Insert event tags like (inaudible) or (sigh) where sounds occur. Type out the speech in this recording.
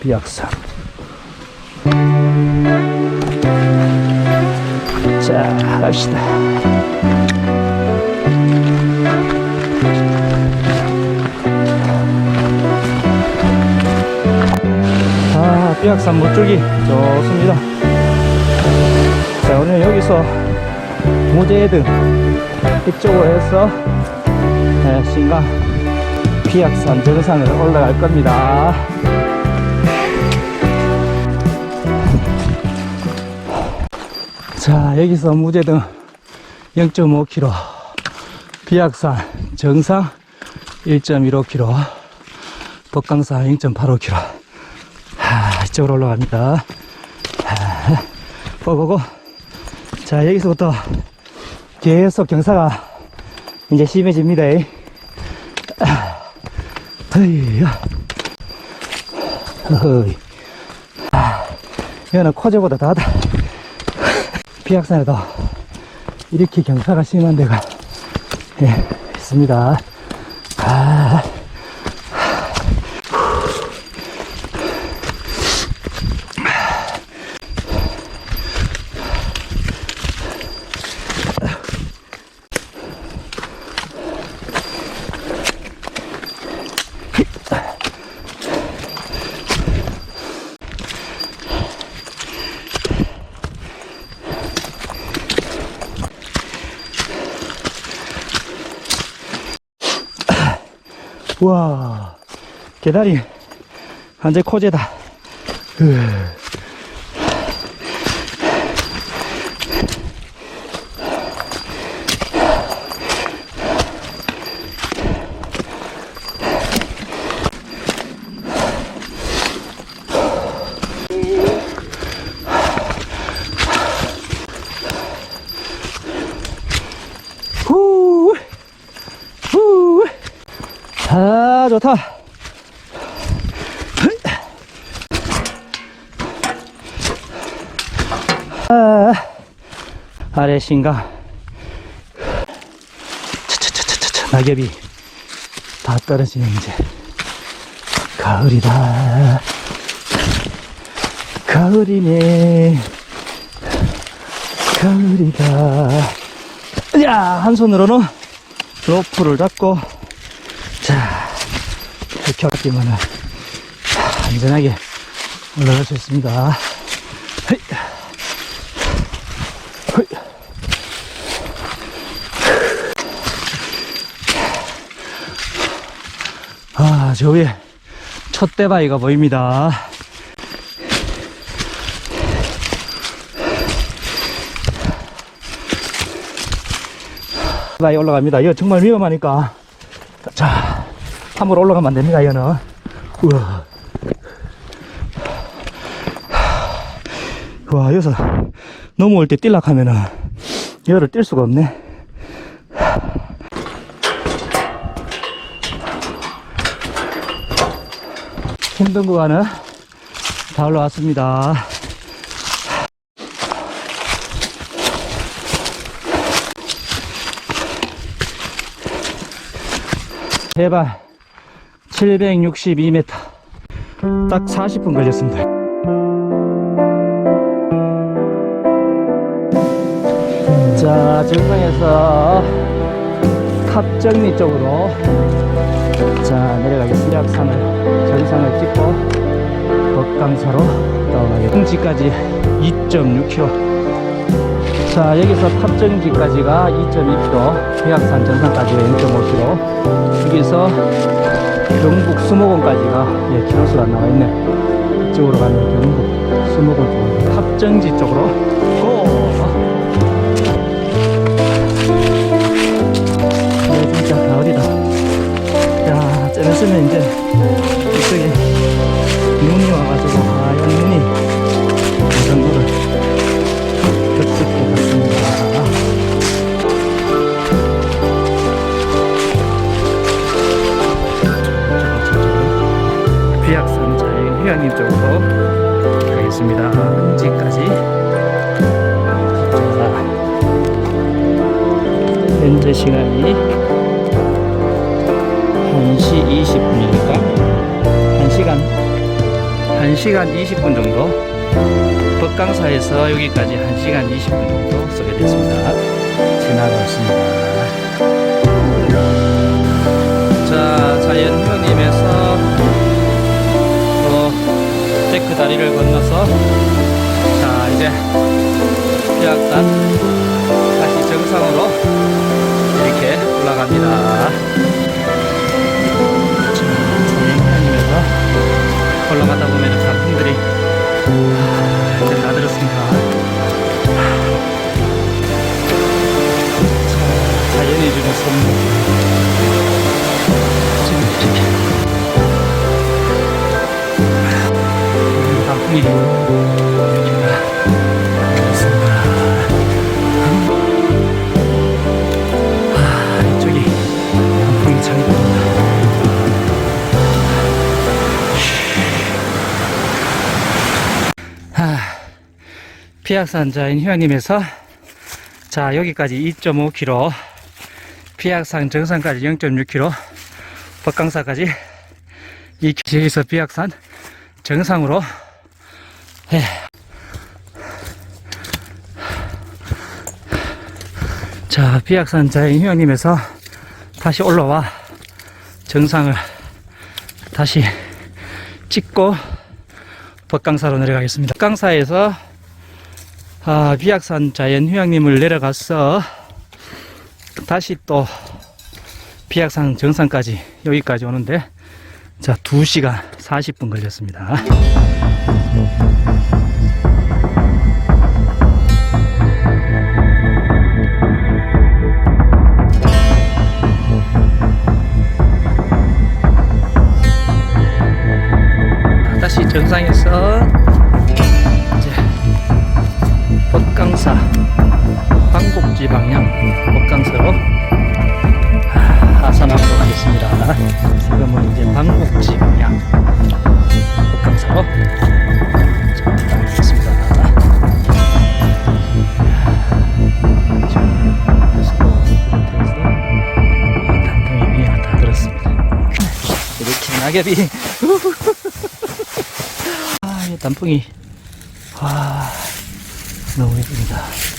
비약산. 자, 갑시다. 아, 비약산 멋들기 좋습니다. 자, 오늘 여기서 무제등 이쪽으로 해서 네, 신강 비약산 정상을 올라갈 겁니다. 자, 여기서 무제등 0.5km, 비약산 정상 1.15km, 독강산 0.85km. 하, 이쪽으로 올라갑니다. 하, 고고고. 자, 여기서부터 계속 경사가 이제 심해집니다. 허이야. 허이. 아, 이거는 코제보다 다다. 비약산에도 이렇게 경사가 심한 데가 예, 있습니다. 아. 와, 계단이 완전 코제다. 으. 좋다. 아, 아래 신가. 차차차차차 낙엽이 다 떨어지네, 이제. 가을이다. 가을이네. 가을이다. 야, 한 손으로는 로프를 잡고 자, 왔지만은 안전하게 올라갈 수 있습니다. 아, 저 위에 촛대바위가 보입니다. 바위 올라갑니다. 이거 정말 위험하니까 자, 함으로 올라가면 안 됩니다, 얘는. 우와. 와, 여기서 넘어올 때 뛸락 하면은, 얘를 뛸 수가 없네. 힘든 구간은 다 올라왔습니다. 해발 762m. 딱 40분 걸렸습니다. 자, 정상에서 탑정리 쪽으로 자, 내려가겠습니다. 약산을, 정상을 찍고 덕강사로 떠나게. 홍지까지 2.6km. 자, 여기서 탑정지까지가 2.2km, 해악산 정상까지가 0.5km, 여기서 경북 수목원까지가 예, 키로수가 나와 있네. 이쪽으로 가면 경북 수목원 쪽으로, 탑정지 쪽으로 고! 네, 진짜 가을이다. 야, 좀 있으면 이제 이쪽에 눈이 와가지고 하얀 눈이 전 현재 시간이 1시 20분이니까 1시간 1 1시간 20분 정도 법강사에서 여기까지 1시간 20분 정도 소개됐습니다. 지나고 있습니다. 자, 자연휴님에서 또 데크 다리를 건너서 자, 이제 피악산 다시 정상으로 올라갑니다. 올라가다 보면 단풍들이 아, 이제 다 들었습니다. 자, 자연이 주는 선물. 지금 이렇게. 음, 단풍이 피악산 자인 휴양림에서 자 여기까지 2.5km 피악산 정상까지 0.6km 법강사까지 이 여기서 피악산 정상으로 예. 자 피악산 자인 휴양림에서 다시 올라와 정상을 다시 찍고 법강사로 내려가겠습니다. 법강사에서 아, 비악산 자연휴양림을 내려가서 다시 또 비악산 정상까지 여기까지 오는데 자 2시간 40분 걸렸습니다. 다시 정상에서 법강사 황곡지 방향 법강사로 하- 하산하도록 하겠습니다. 지금은 이제 방곡지 방향 법강사로 자, 가겠습니다. 단풍이 위에 다 들었습니다. (laughs) 이렇게 낙엽이 (laughs) 아, 이 단풍이 와 너무 예쁩니다.